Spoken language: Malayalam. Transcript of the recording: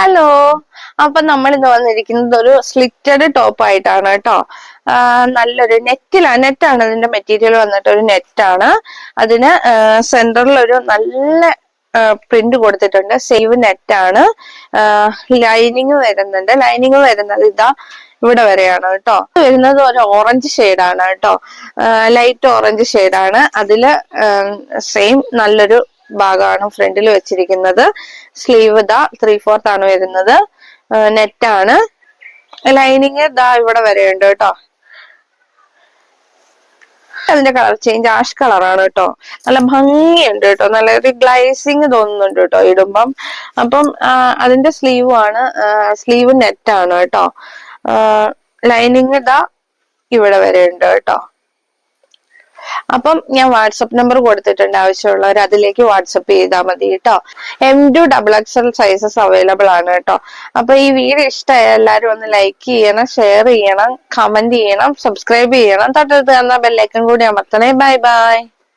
ഹലോ. അപ്പൊ നമ്മൾ ഇന്ന് വന്നിരിക്കുന്നത് ഒരു സ്ലിറ്റഡ് ടോപ്പ് ആയിട്ടാണ് കേട്ടോ. നല്ലൊരു നെറ്റിലാണ് നെറ്റാണ് ഇതിന്റെ മെറ്റീരിയൽ വന്നിട്ട് ഒരു നെറ്റാണ് അതിന് സെന്ററിൽ ഒരു നല്ല പ്രിന്റ് കൊടുത്തിട്ടുണ്ട്. സേവ് നെറ്റാണ് ലൈനിങ് വരുന്നുണ്ട്. ലൈനിങ് വരുന്നത് ഇതാ ഇവിടെ വരെയാണ് കേട്ടോ. വരുന്നത് ഒരു ഓറഞ്ച് ഷെയ്ഡാണ് കേട്ടോ. ലൈറ്റ് ഓറഞ്ച് ഷെയ്ഡാണ് അതിൽ സെയിം നല്ലൊരു ഭാഗമാണ് ഫ്രണ്ടിൽ വെച്ചിരിക്കുന്നത്. സ്ലീവ് ഇതാ ത്രീ ഫോർത്ത് ആണ് വരുന്നത്. നെറ്റാണ് ലൈനിങ് ഇതാ ഇവിടെ വരെയുണ്ട് കേട്ടോ. അതിന്റെ കളർ ചേഞ്ച് ആഷ് കളറാണ് കേട്ടോ. നല്ല ഭംഗിയുണ്ട് കേട്ടോ. നല്ല ഒരു ഗ്ലൈസിങ് തോന്നുന്നുണ്ട് കേട്ടോ ഇടുമ്പം. അപ്പം അതിന്റെ സ്ലീവ് ആണ് സ്ലീവ് നെറ്റ് ആണ് കേട്ടോ. ലൈനിങ് ഇതാ ഇവിടെ വരെ ഉണ്ട് കേട്ടോ. അപ്പം ഞാൻ വാട്സപ്പ് നമ്പർ കൊടുത്തിട്ടുണ്ട് ആവശ്യമുള്ളവർ അതിലേക്ക് വാട്സപ്പ് ചെയ്താൽ മതി കേട്ടോ. M two double XL sizes available ആണ് കേട്ടോ. അപ്പൊ ഈ വീഡിയോ ഇഷ്ടമായ എല്ലാവരും ഒന്ന് ലൈക്ക് ചെയ്യണം ഷെയർ ചെയ്യണം കമന്റ് ചെയ്യണം സബ്സ്ക്രൈബ് ചെയ്യണം. തൊട്ടടുത്ത് തന്ന ബെല്ലൈക്കൺ കൂടി അമർത്തണേ. Bye bye